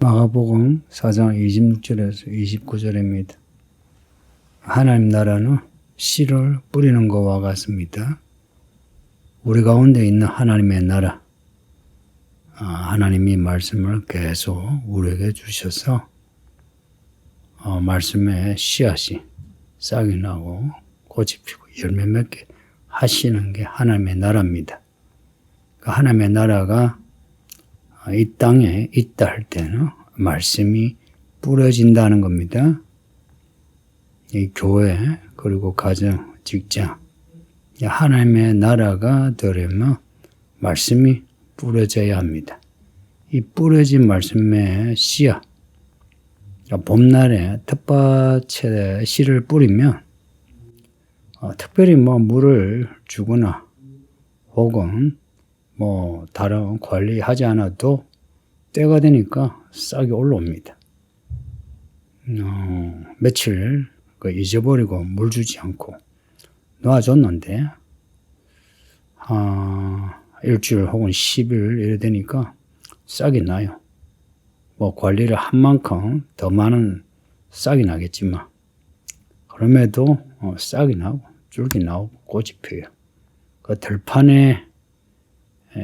마가복음 4장 26절에서 29절입니다. 하나님 나라는 씨를 뿌리는 것과 같습니다. 우리 가운데 있는 하나님의 나라, 아, 하나님이 말씀을 계속 우리에게 주셔서 어, 말씀에 씨앗이 싹이 나고 꽃이 피고 열매 맺게 하시는 게 하나님의 나라입니다. 그 하나님의 나라가 이 땅에 있다 할 때는 말씀이 뿌려진다는 겁니다. 이 교회 그리고 가정, 직장 하나님의 나라가 되려면 말씀이 뿌려져야 합니다. 이 뿌려진 말씀의 씨앗 봄날에 텃밭에 씨를 뿌리면 어, 특별히 뭐 물을 주거나 혹은 뭐 다른 관리하지 않아도 때가 되니까 싹이 올라옵니다. 어, 며칠 그 잊어버리고 물 주지 않고 놓아줬는데 아, 일주일 혹은 10일 이래 되니까 싹이 나요. 뭐 관리를 한 만큼 더 많은 싹이 나겠지만 그럼에도 어, 싹이 나고 줄기 나오고 꽃이 피어요. 그 들판에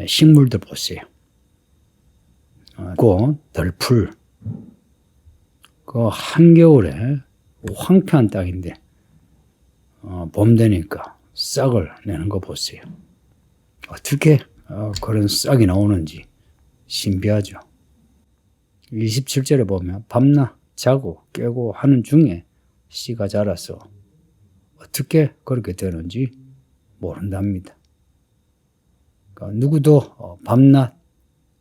식물들 보세요. 어, 꽃, 덜풀. 그 한겨울에 황폐한 땅인데 어, 봄 되니까 싹을 내는 거 보세요. 어떻게 어, 그런 싹이 나오는지 신비하죠. 27절에 보면 밤낮 자고 깨고 하는 중에 씨가 자라서 어떻게 그렇게 되는지 모른답니다. 그러니까 누구도 어, 밤낮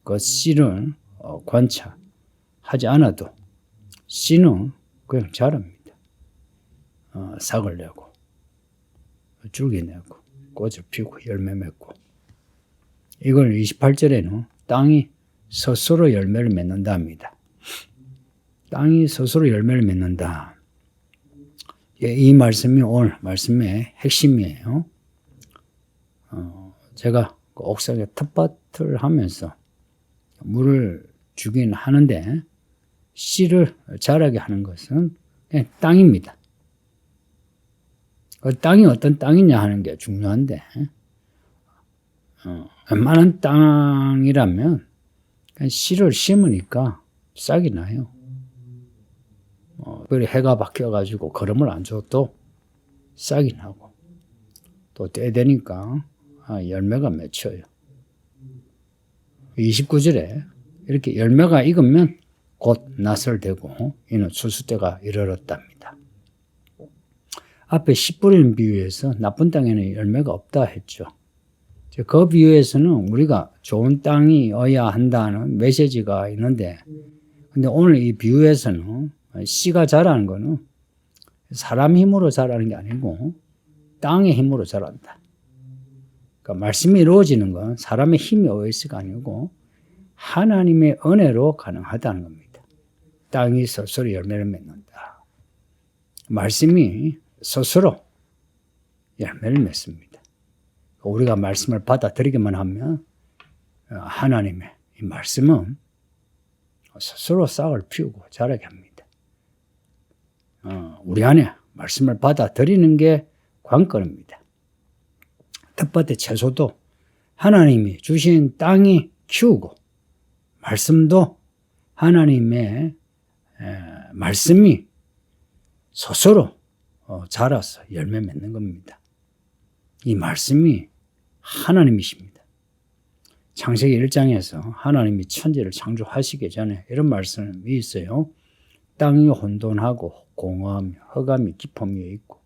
그 씨를 어, 관찰하지 않아도 씨는 그냥 자랍니다. 어, 삭을 내고 줄기 내고 꽃을 피고 열매 맺고 이걸 28절에는 땅이 스스로 열매를 맺는다 합니다. 땅이 스스로 열매를 맺는다. 예, 이 말씀이 오늘 말씀의 핵심이에요. 어, 제가 그 옥상에 텃밭을 하면서 물을 주긴 하는데 씨를 자라게 하는 것은 땅입니다. 그 땅이 어떤 땅이냐 하는 게 중요한데 어, 웬만한 땅이라면 씨를 심으니까 싹이 나요. 어, 그리 해가 바뀌어가지고 걸음을 안 줘도 싹이 나고 또 때 되니까 아, 열매가 맺혀요. 29절에 이렇게 열매가 익으면 곧 낫을 대고 이는 추수 때가 이르렀답니다. 앞에 씨 뿌리는 비유에서 나쁜 땅에는 열매가 없다 했죠. 그 비유에서는 우리가 좋은 땅이어야 한다는 메시지가 있는데, 근데 오늘 이 비유에서는 씨가 자라는 거는 사람 힘으로 자라는 게 아니고 땅의 힘으로 자란다. 그러니까 말씀이 이루어지는 건 사람의 힘이 OS가 아니고 하나님의 은혜로 가능하다는 겁니다. 땅이 스스로 열매를 맺는다. 말씀이 스스로 열매를 맺습니다. 우리가 말씀을 받아들이기만 하면 하나님의 이 말씀은 스스로 싹을 피우고 자라게 합니다. 어, 우리 안에 말씀을 받아들이는 게 관건입니다. 텃밭의 채소도 하나님이 주신 땅이 키우고 말씀도 하나님의 말씀이 스스로 어, 자라서 열매 맺는 겁니다. 이 말씀이 하나님이십니다. 창세기 1장에서 하나님이 천지를 창조하시기 전에 이런 말씀이 있어요. 땅이 혼돈하고 공허하며 흑암이 깊음 위에 있고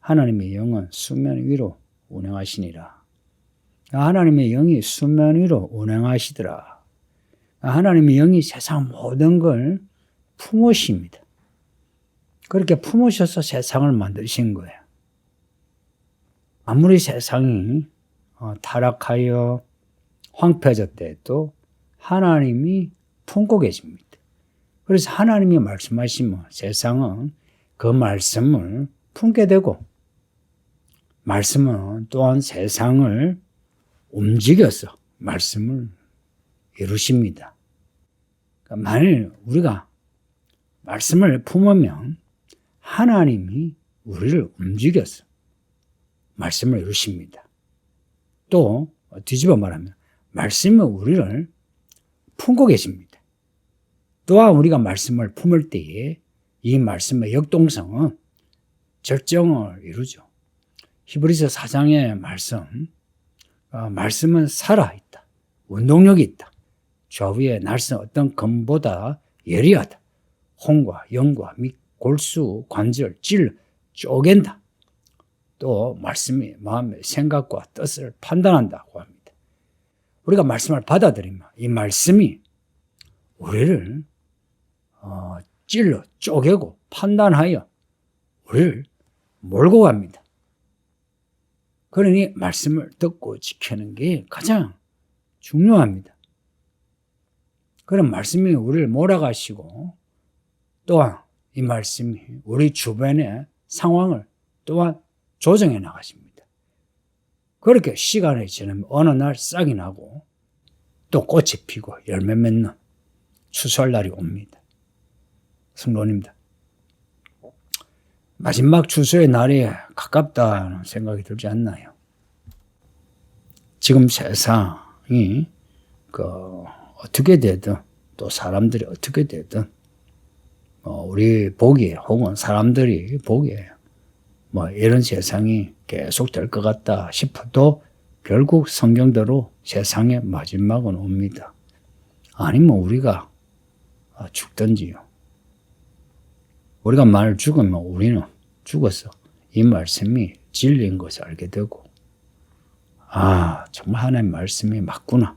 하나님의 영은 수면 위로 운행하시니라. 하나님의 영이 수면 위로 운행하시더라. 하나님의 영이 세상 모든 걸 품으십니다. 그렇게 품으셔서 세상을 만드신 거예요. 아무리 세상이 어, 타락하여 황폐해졌대도 하나님이 품고 계십니다. 그래서 하나님이 말씀하시면 세상은 그 말씀을 품게 되고 말씀은 또한 세상을 움직여서 말씀을 이루십니다. 그러니까 만일 우리가 말씀을 품으면 하나님이 우리를 움직여서 말씀을 이루십니다. 또 뒤집어 말하면 말씀은 우리를 품고 계십니다. 또한 우리가 말씀을 품을 때에 이 말씀의 역동성은 절정을 이루죠. 히브리서 4장의 말씀, 어, 말씀은 살아있다. 운동력이 있다. 좌우의 날선 어떤 검보다 예리하다. 홍과 영과 및 골수, 관절, 질 쪼갠다. 또 말씀이 마음의 생각과 뜻을 판단한다고 합니다. 우리가 말씀을 받아들이면 이 말씀이 우리를 어, 찔러 쪼개고 판단하여 우리를 몰고 갑니다. 그러니 말씀을 듣고 지키는 게 가장 중요합니다. 그런 말씀이 우리를 몰아가시고 또한 이 말씀이 우리 주변의 상황을 또한 조정해 나가십니다. 그렇게 시간이 지나면 어느 날 싹이 나고 또 꽃이 피고 열매 맺는 추수할 날이 옵니다. 성도님들. 마지막 추수의 날이 가깝다는 생각이 들지 않나요? 지금 세상이 그 어떻게 되든 또 사람들이 어떻게 되든 뭐 우리 보기에 혹은 사람들이 보기에 뭐 이런 세상이 계속 될 것 같다 싶어도 결국 성경대로 세상의 마지막은 옵니다. 아니면 우리가 죽든지요. 우리가 말 죽으면 우리는 죽어서 이 말씀이 진리인 것을 알게 되고, 아, 정말 하나님 말씀이 맞구나.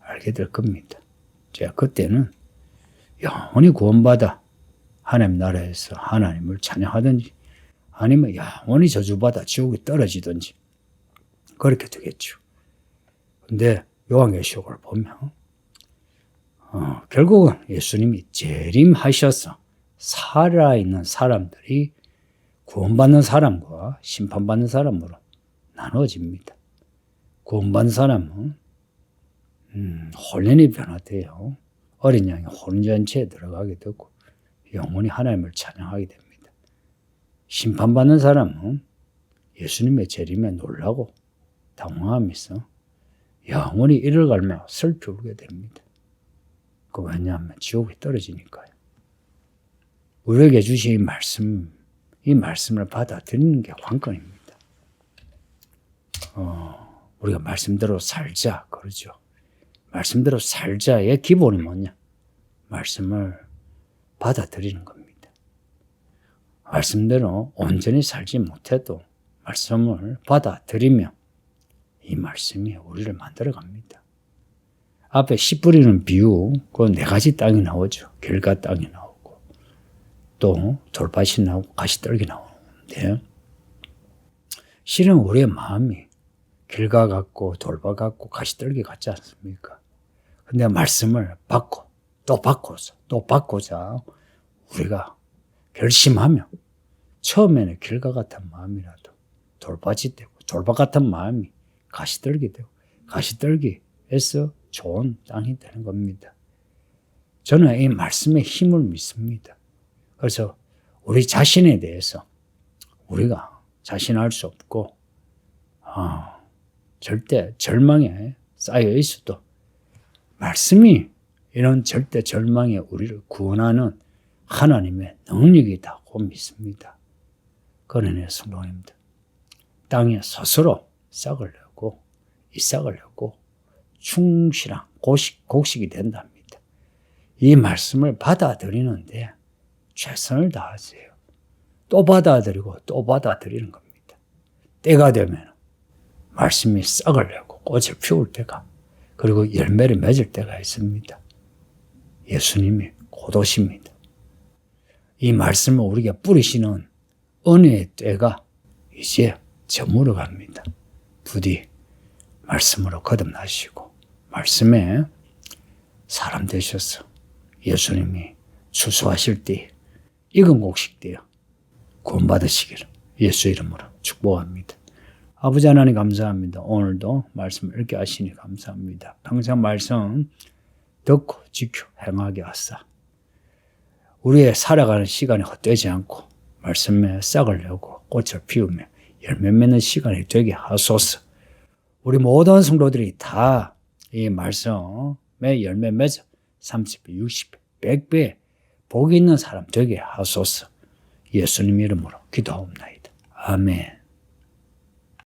알게 될 겁니다. 제가 그때는 영원히 구원받아 하나님 나라에서 하나님을 찬양하든지 아니면 영원히 저주받아 지옥에 떨어지든지 그렇게 되겠죠. 근데 요한계시록을 보면 어, 결국은 예수님이 재림하셔서 살아있는 사람들이 구원받는 사람과 심판받는 사람으로 나눠집니다. 구원받는 사람은 음, 혼연이 변화돼요. 어린 양이 혼전체에 들어가게 되고 영원히 하나님을 찬양하게 됩니다. 심판받는 사람은 예수님의 재림에 놀라고 당황하면서 영원히 이를 갈며 슬피 울게 됩니다. 그 왜냐하면 지옥에 떨어지니까요. 우리에게 주신 이 말씀, 이 말씀을 받아들이는 게 관건입니다. 어, 우리가 말씀대로 살자, 그러죠. 말씀대로 살자의 기본이 뭐냐? 말씀을 받아들이는 겁니다. 말씀대로 온전히 살지 못해도 말씀을 받아들이며 이 말씀이 우리를 만들어 갑니다. 앞에 씨 뿌리는 비유, 그 네 가지 땅이 나오죠. 길가 땅이 나오고, 또 돌밭이 나오고, 가시떨기 나오는데, 실은 우리의 마음이 길가 같고, 돌밭 같고, 가시떨기 같지 않습니까? 근데 말씀을 받고, 또 받고서, 또 받고자, 우리가 결심하면, 처음에는 길가 같은 마음이라도 돌밭이 되고, 돌밭 같은 마음이 가시떨기 되고, 가시떨기에서 좋은 땅이 되는 겁니다. 저는 이 말씀의 힘을 믿습니다. 그래서 우리 자신에 대해서 우리가 자신할 수 없고, 어, 절대 절망에 쌓여 있어도 말씀이 이런 절대 절망에 우리를 구원하는 하나님의 능력이다고 믿습니다. 그러네 성도님들. 땅에 스스로 싹을 내고 이 싹을 내고 충실한 고식, 곡식이 된답니다. 이 말씀을 받아들이는데 최선을 다하세요. 또 받아들이고 또 받아들이는 겁니다. 때가 되면 말씀이 싹을 내고 꽃을 피울 때가 그리고 열매를 맺을 때가 있습니다. 예수님이 곧 오십니다. 이 말씀을 우리가 뿌리시는 은혜의 때가 이제 저물어 갑니다. 부디 말씀으로 거듭나시고 말씀에 사람 되셔서 예수님이 추수하실 때 익은 곡식 되어 구원받으시기를 예수 이름으로 축복합니다. 아버지 하나님 감사합니다. 오늘도 말씀 읽게 하시니 감사합니다. 평생 말씀 듣고 지켜 행하게 하사. 우리의 살아가는 시간이 헛되지 않고 말씀에 싹을 내고 꽃을 피우며 열매 맺는 시간이 되게 하소서. 우리 모든 성도들이 다 이 말씀에 열매 맺어 30배, 60배, 100배 복 있는 사람 되게 하소서. 예수님 이름으로 기도하옵나이다. 아멘.